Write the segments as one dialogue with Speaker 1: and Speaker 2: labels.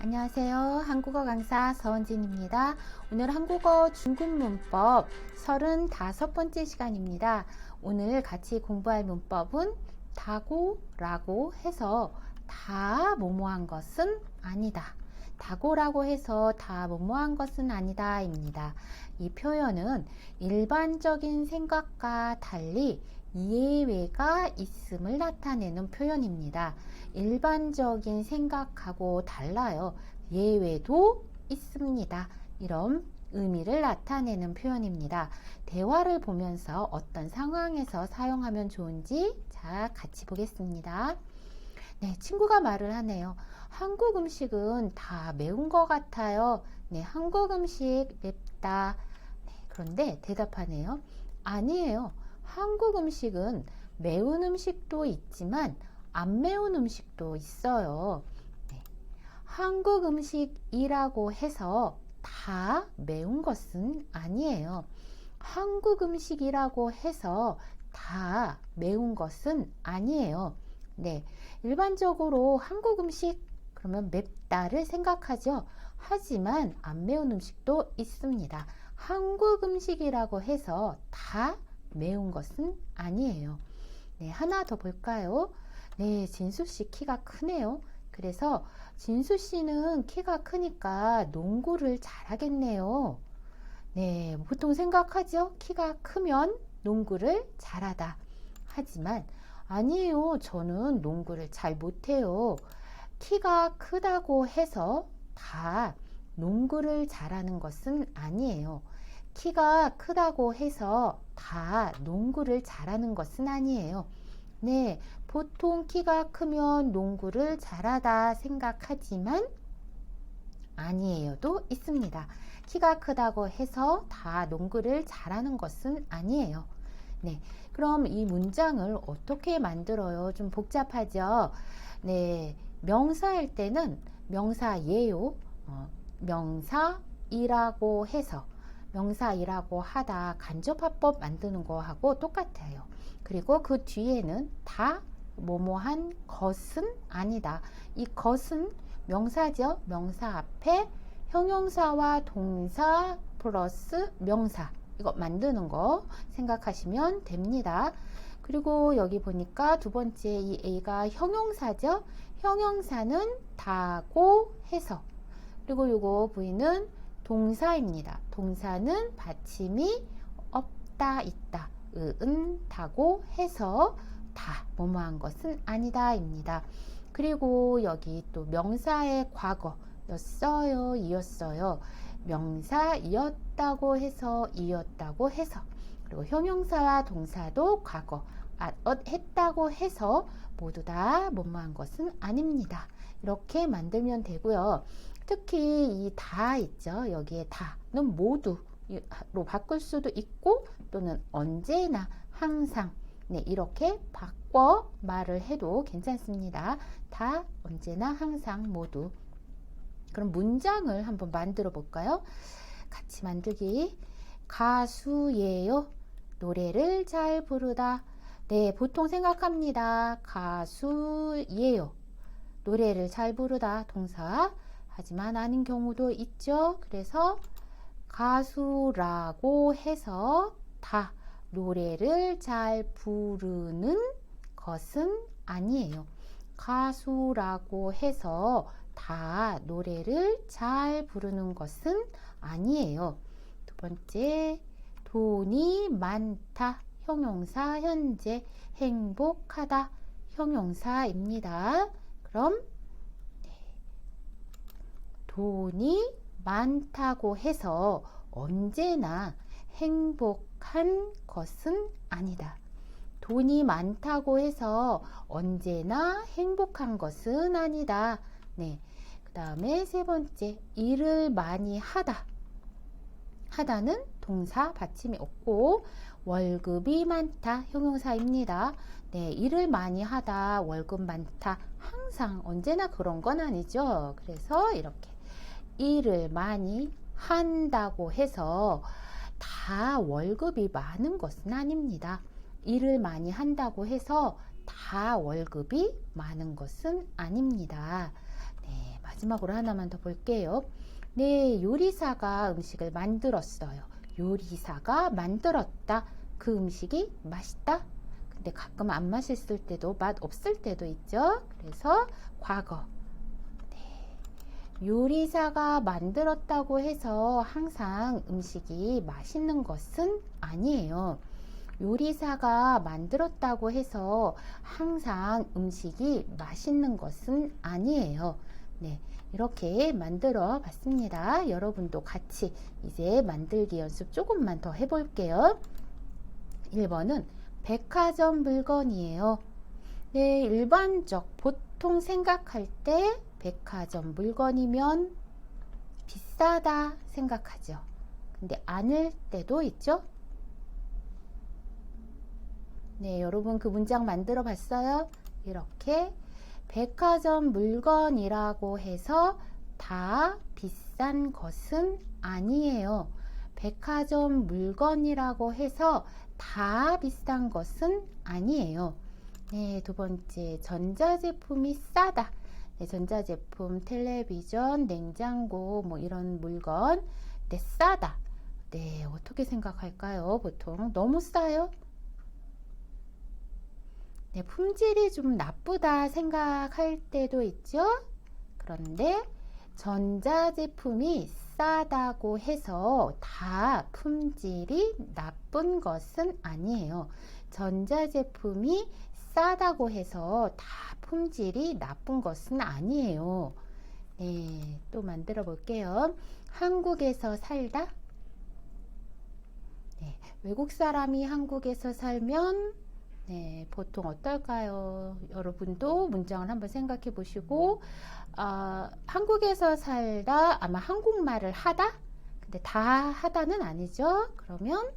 Speaker 1: 안녕하세요. 한국어 강사 서은진입니다. 오늘 한국어 중급 문법 35번째 시간입니다. 오늘 같이 공부할 문법은 다고 라고 해서 다 뭐뭐한 것은 아니다. 다고라고 해서 다 뭐뭐한 것은 아니다입니다. 이 표현은 일반적인 생각과 달리 예외가 있음을 나타내는 표현입니다. 일반적인 생각하고 달라요. 예외도 있습니다. 이런 의미를 나타내는 표현입니다. 대화를 보면서 어떤 상황에서 사용하면 좋은지 자, 같이 보겠습니다. 네, 친구가 말을 하네요. 한국 음식은 다 매운 것 같아요. 네, 한국 음식 맵다. 네, 그런데 대답하네요. 아니에요. 한국 음식은 매운 음식도 있지만 안 매운 음식도 있어요. 네. 한국 음식이라고 해서 다 매운 것은 아니에요. 한국 음식이라고 해서 다 매운 것은 아니에요. 네. 일반적으로 한국 음식 그러면 맵다를 생각하죠. 하지만 안 매운 음식도 있습니다. 한국 음식이라고 해서 다 매운 것은 아니에요. 네, 하나 더 볼까요? 네, 진수 씨 키가 크네요. 그래서 진수 씨는 키가 크니까 농구를 잘하겠네요. 네, 보통 생각하죠? 키가 크면 농구를 잘하다. 하지만 아니에요. 저는 농구를 잘 못해요. 키가 크다고 해서 다 농구를 잘하는 것은 아니에요. 키가 크다고 해서 다 농구를 잘하는 것은 아니에요. 네, 보통 키가 크면 농구를 잘하다 생각하지만 아니에요도 있습니다. 키가 크다고 해서 다 농구를 잘하는 것은 아니에요. 네, 그럼 이 문장을 어떻게 만들어요? 좀 복잡하죠? 네, 명사일 때는 명사예요. 어, 명사이라고 해서 명사이라고 하다 간접화법 만드는 거하고 똑같아요. 그리고 그 뒤에는 다 뭐뭐한 것은 아니다. 이 것은 명사죠. 명사 앞에 형용사와 동사 플러스 명사 이거 만드는 거 생각하시면 됩니다. 그리고 여기 보니까 두 번째 이 A가 형용사죠. 형용사는 다고 해서 그리고 요거 V는 동사입니다. 동사는 받침이 없다, 있다, 은, 다고 해서 다, 뭐뭐한 것은 아니다입니다. 그리고 여기 또 명사의 과거였어요, 이었어요. 명사이었다고 해서 이었다고 해서 그리고 형용사와 동사도 과거, 아, 했다고 해서 모두 다 뭐뭐한 것은 아닙니다. 이렇게 만들면 되고요. 특히 이 다 있죠. 여기에 다는 모두로 바꿀 수도 있고 또는 언제나 항상 네, 이렇게 바꿔 말을 해도 괜찮습니다. 다 언제나 항상 모두 그럼 문장을 한번 만들어 볼까요? 같이 만들기 가수예요. 노래를 잘 부르다. 네, 보통 생각합니다. 가수예요. 노래를 잘 부르다. 동사. 하지만 아닌 경우도 있죠. 그래서 가수라고 해서 다 노래를 잘 부르는 것은 아니에요. 가수라고 해서 다 노래를 잘 부르는 것은 아니에요. 두 번째, 돈이 많다. 형용사 현재 행복하다. 형용사입니다. 그럼 돈이 많다고 해서 언제나 행복한 것은 아니다. 돈이 많다고 해서 언제나 행복한 것은 아니다. 네. 그 다음에 세 번째, 일을 많이 하다. 하다는 동사 받침이 없고 월급이 많다 형용사입니다. 네, 일을 많이 하다 월급 많다 항상 언제나 그런 건 아니죠. 그래서 이렇게 일을 많이 한다고 해서 다 월급이 많은 것은 아닙니다. 일을 많이 한다고 해서 다 월급이 많은 것은 아닙니다. 네, 마지막으로 하나만 더 볼게요. 네, 요리사가 음식을 만들었어요. 요리사가 만들었다. 그 음식이 맛있다. 근데 가끔 안 맛있을 때도 맛 없을 때도 있죠. 그래서 과거. 네. 요리사가 만들었다고 해서 항상 음식이 맛있는 것은 아니에요. 요리사가 만들었다고 해서 항상 음식이 맛있는 것은 아니에요. 네. 이렇게 만들어 봤습니다. 여러분도 같이 이제 만들기 연습 조금만 더 해볼게요. 1번은 백화점 물건이에요. 네, 일반적, 보통 생각할 때 백화점 물건이면 비싸다 생각하죠. 근데 아닐 때도 있죠. 네, 여러분 그 문장 만들어 봤어요? 이렇게 백화점 물건이라고 해서 다 비싼 것은 아니에요. 백화점 물건이라고 해서 다 비싼 것은 아니에요. 네, 두 번째, 전자제품이 싸다. 네, 전자제품, 텔레비전, 냉장고, 뭐 이런 물건, 네, 싸다. 네, 어떻게 생각할까요? 보통 너무 싸요? 네, 품질이 좀 나쁘다 생각할 때도 있죠. 그런데 전자제품이 싸다고 해서 다 품질이 나쁜 것은 아니에요. 전자제품이 싸다고 해서 다 품질이 나쁜 것은 아니에요. 네, 또 만들어 볼게요. 한국에서 살다. 네, 외국 사람이 한국에서 살면 네, 보통 어떨까요? 여러분도 문장을 한번 생각해 보시고, 아, 한국에서 살다, 아마 한국말을 하다? 근데 다 하다는 아니죠? 그러면,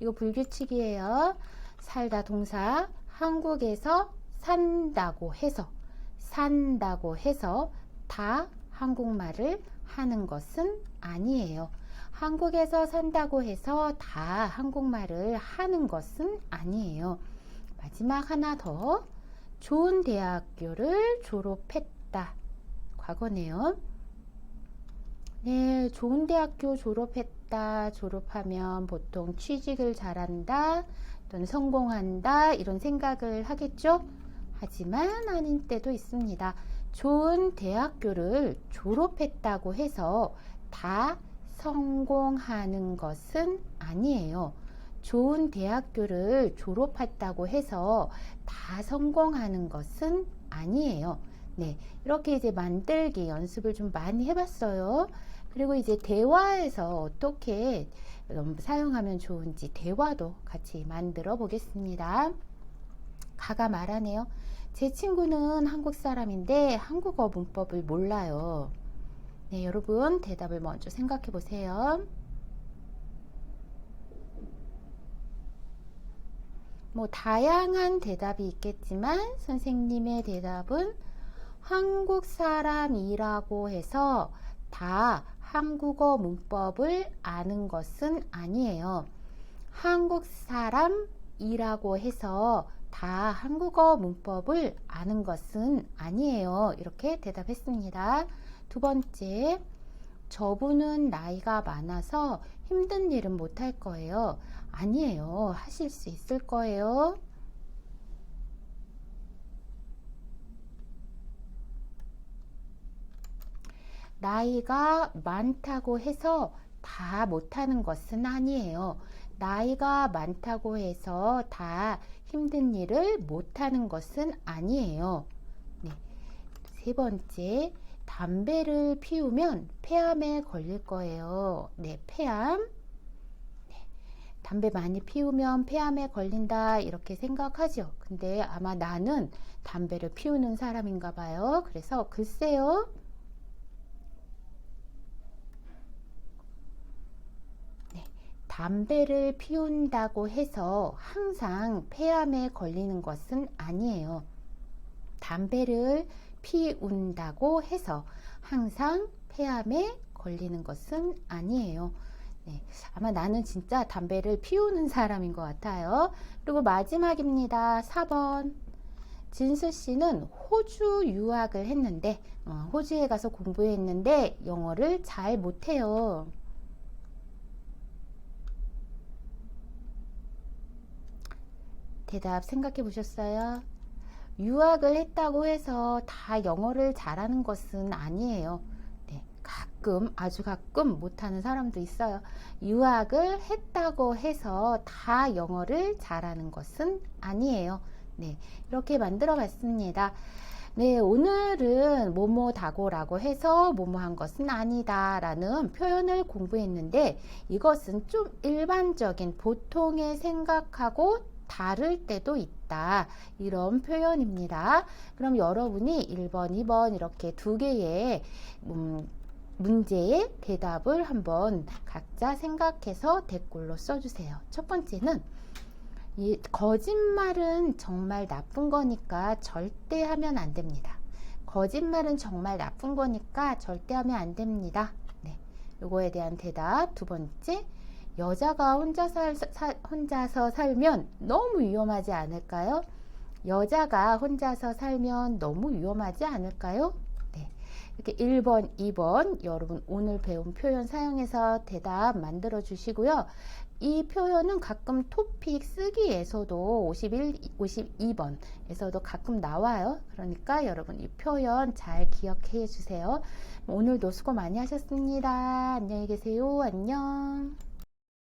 Speaker 1: 이거 불규칙이에요. 살다 동사, 한국에서 산다고 해서, 산다고 해서 다 한국말을 하는 것은 아니에요. 한국에서 산다고 해서 다 한국말을 하는 것은 아니에요. 마지막 하나 더. 좋은 대학교를 졸업했다. 과거네요. 네, 좋은 대학교 졸업했다. 졸업하면 보통 취직을 잘한다. 또는 성공한다. 이런 생각을 하겠죠? 하지만 아닌 때도 있습니다. 좋은 대학교를 졸업했다고 해서 다 성공하는 것은 아니에요. 좋은 대학교를 졸업했다고 해서 다 성공하는 것은 아니에요. 네, 이렇게 이제 만들기 연습을 좀 많이 해봤어요. 그리고 이제 대화에서 어떻게 사용하면 좋은지 대화도 같이 만들어 보겠습니다. 가가 말하네요. 제 친구는 한국 사람인데 한국어 문법을 몰라요. 네, 여러분 대답을 먼저 생각해 보세요. 뭐 다양한 대답이 있겠지만 선생님의 대답은 한국 사람이라고 해서 다 한국어 문법을 아는 것은 아니에요. 한국 사람이라고 해서 다 한국어 문법을 아는 것은 아니에요. 이렇게 대답했습니다. 두 번째, 저분은 나이가 많아서 힘든 일은 못 할 거예요. 아니에요. 하실 수 있을 거예요. 나이가 많다고 해서 다 못하는 것은 아니에요. 나이가 많다고 해서 다 힘든 일을 못하는 것은 아니에요. 네. 세 번째, 담배를 피우면 폐암에 걸릴 거예요. 네, 폐암. 네, 담배 많이 피우면 폐암에 걸린다 이렇게 생각하죠. 근데 아마 나는 담배를 피우는 사람인가 봐요. 그래서 글쎄요. 네, 담배를 피운다고 해서 항상 폐암에 걸리는 것은 아니에요. 담배를 피운다고 해서 항상 폐암에 걸리는 것은 아니에요. 네, 아마 나는 진짜 담배를 피우는 사람인 것 같아요. 그리고 마지막입니다. 4번. 진수 씨는 호주 유학을 했는데, 어, 호주에 가서 공부했는데 영어를 잘 못해요. 대답 생각해 보셨어요? 유학을 했다고 해서 다 영어를 잘하는 것은 아니에요. 네, 가끔, 아주 가끔 못하는 사람도 있어요. 유학을 했다고 해서 다 영어를 잘하는 것은 아니에요. 네, 이렇게 만들어 봤습니다. 네, 오늘은 뭐뭐다고라고 해서 뭐뭐한 것은 아니다 라는 표현을 공부했는데 이것은 좀 일반적인 보통의 생각하고 다를 때도 있다. 이런 표현입니다. 그럼 여러분이 1번, 2번 이렇게 두 개의 음, 문제의 대답을 한번 각자 생각해서 댓글로 써주세요. 첫 번째는 이 거짓말은 정말 나쁜 거니까 절대 하면 안 됩니다. 거짓말은 정말 나쁜 거니까 절대 하면 안 됩니다. 네. 요거에 대한 대답 두 번째. 여자가 혼자 살, 사, 혼자서 살면 너무 위험하지 않을까요? 여자가 혼자서 살면 너무 위험하지 않을까요? 네. 이렇게 1번, 2번 여러분 오늘 배운 표현 사용해서 대답 만들어 주시고요. 이 표현은 가끔 토픽 쓰기에서도 51, 52번에서도 가끔 나와요. 그러니까 여러분 이 표현 잘 기억해 주세요. 오늘도 수고 많이 하셨습니다. 안녕히 계세요. 안녕.